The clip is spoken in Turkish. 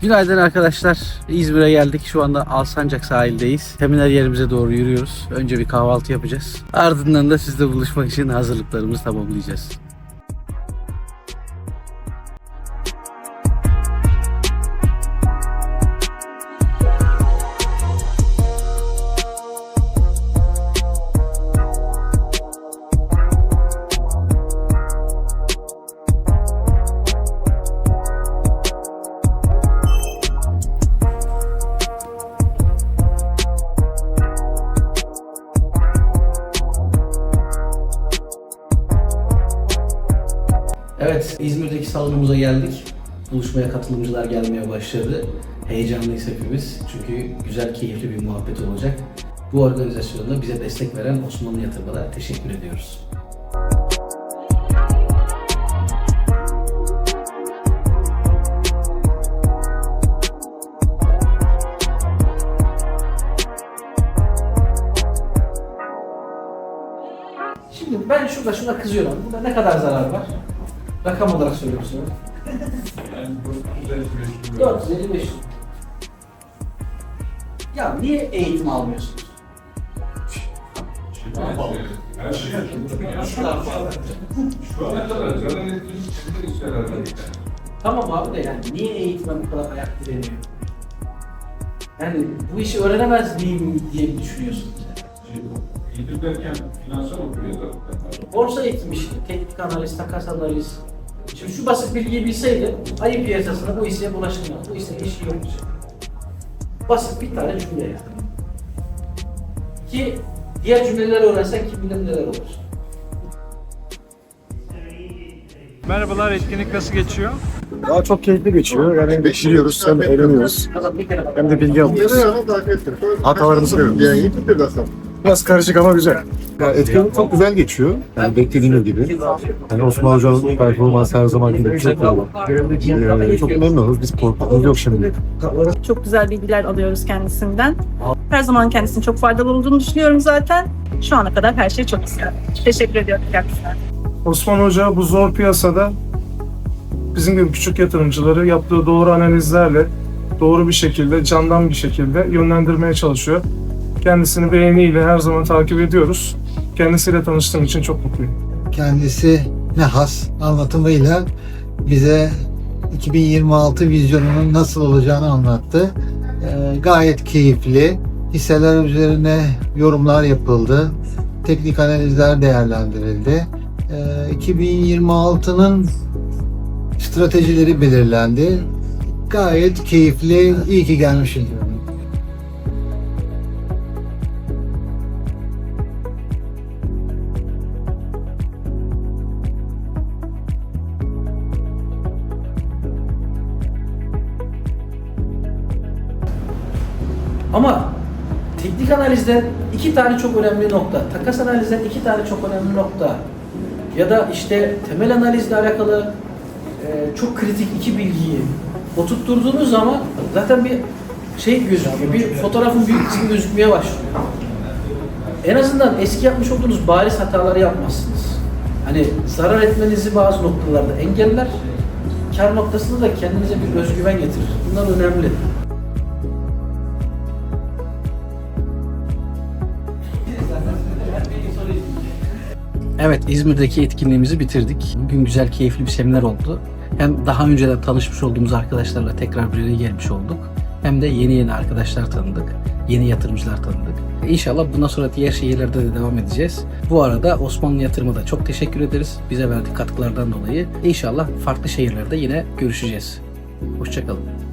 Günaydın arkadaşlar. İzmir'e geldik. Şu anda Alsancak sahildeyiz. Seminer yerimize doğru yürüyoruz. Önce bir kahvaltı yapacağız. Ardından da sizle buluşmak için hazırlıklarımızı tamamlayacağız. Evet, İzmir'deki salonumuza geldik. Buluşmaya katılımcılar gelmeye başladı. Heyecanlıyız hepimiz. Çünkü güzel, keyifli bir muhabbet olacak. Bu organizasyonda bize destek veren Osmanlı Yatırım'a teşekkür ediyoruz. Şimdi ben şurada şuna kızıyorum. Burada ne kadar zarar var? Rakam olarak söylüyorum sana. 455 lira. Ya niye eğitim almıyorsunuz? Her şey Şu ana kadar zaten elektrik çıktı Tamam abi de yani niye eğitime bu kadar ayak direniyor? Yani bu işi öğrenemez miyim diye mi düşünüyorsunuz? Eğitim derken finansal okuyor zaten. Borsa eğitimi işte, teknik analiz, takas analiz. Şimdi şu basit bilgiyi bilseydi, ayı piyasasında bu işe bulaşılmaz. Bu işe işi yok. Basit bir tane cümle yani. Ki diğer cümleleri öğrensen kim bilir neler olur. Merhabalar, etkinlik nasıl geçiyor? Daha çok keyifli geçiyor. Yani hem geçiriyoruz hem eğleniyoruz. Hem de bilgi alıyoruz. Hatalarımızı görüyoruz. Biraz karışık ama güzel. Ya etkinlik çok güzel geçiyor. Yani beklediğimiz gibi. Yani Osman Hoca'nın performansı her zaman gibi çok iyi. Ee, çok memnunuz. Biz korkumuz yok şimdi. Çok güzel bilgiler alıyoruz kendisinden. Her zaman kendisinin çok faydalı olduğunu düşünüyorum zaten. Şu ana kadar her şey çok güzel. Teşekkür ediyorum kendisine. Osman Hoca bu zor piyasada bizim gibi küçük yatırımcıları yaptığı doğru analizlerle doğru bir şekilde, candan bir şekilde yönlendirmeye çalışıyor. Kendisini beğeniyle her zaman takip ediyoruz. Kendisiyle tanıştığım için çok mutluyum. kendisi ne has anlatımıyla bize 2026 vizyonunun nasıl olacağını anlattı. Ee, gayet keyifli. Hisseler üzerine yorumlar yapıldı. Teknik analizler değerlendirildi. Ee, 2026'nın stratejileri belirlendi. Gayet keyifli. İyi ki gelmişim. Ama teknik analizden iki tane çok önemli nokta, takas analizden iki tane çok önemli nokta ya da işte temel analizle alakalı e, çok kritik iki bilgiyi oturtturduğunuz zaman zaten bir şey gözüküyor, bir fotoğrafın büyük kısmı gözükmeye başlıyor. En azından eski yapmış olduğunuz bariz hataları yapmazsınız. Hani zarar etmenizi bazı noktalarda engeller, kar noktasında da kendinize bir özgüven getirir. Bunlar önemli. Evet, İzmir'deki etkinliğimizi bitirdik. Bugün güzel, keyifli bir seminer oldu. Hem daha önceden tanışmış olduğumuz arkadaşlarla tekrar bir araya gelmiş olduk. Hem de yeni yeni arkadaşlar tanıdık. Yeni yatırımcılar tanıdık. İnşallah bundan sonra diğer şehirlerde de devam edeceğiz. Bu arada Osmanlı Yatırım'a da çok teşekkür ederiz. Bize verdiği katkılardan dolayı. İnşallah farklı şehirlerde yine görüşeceğiz. Hoşçakalın.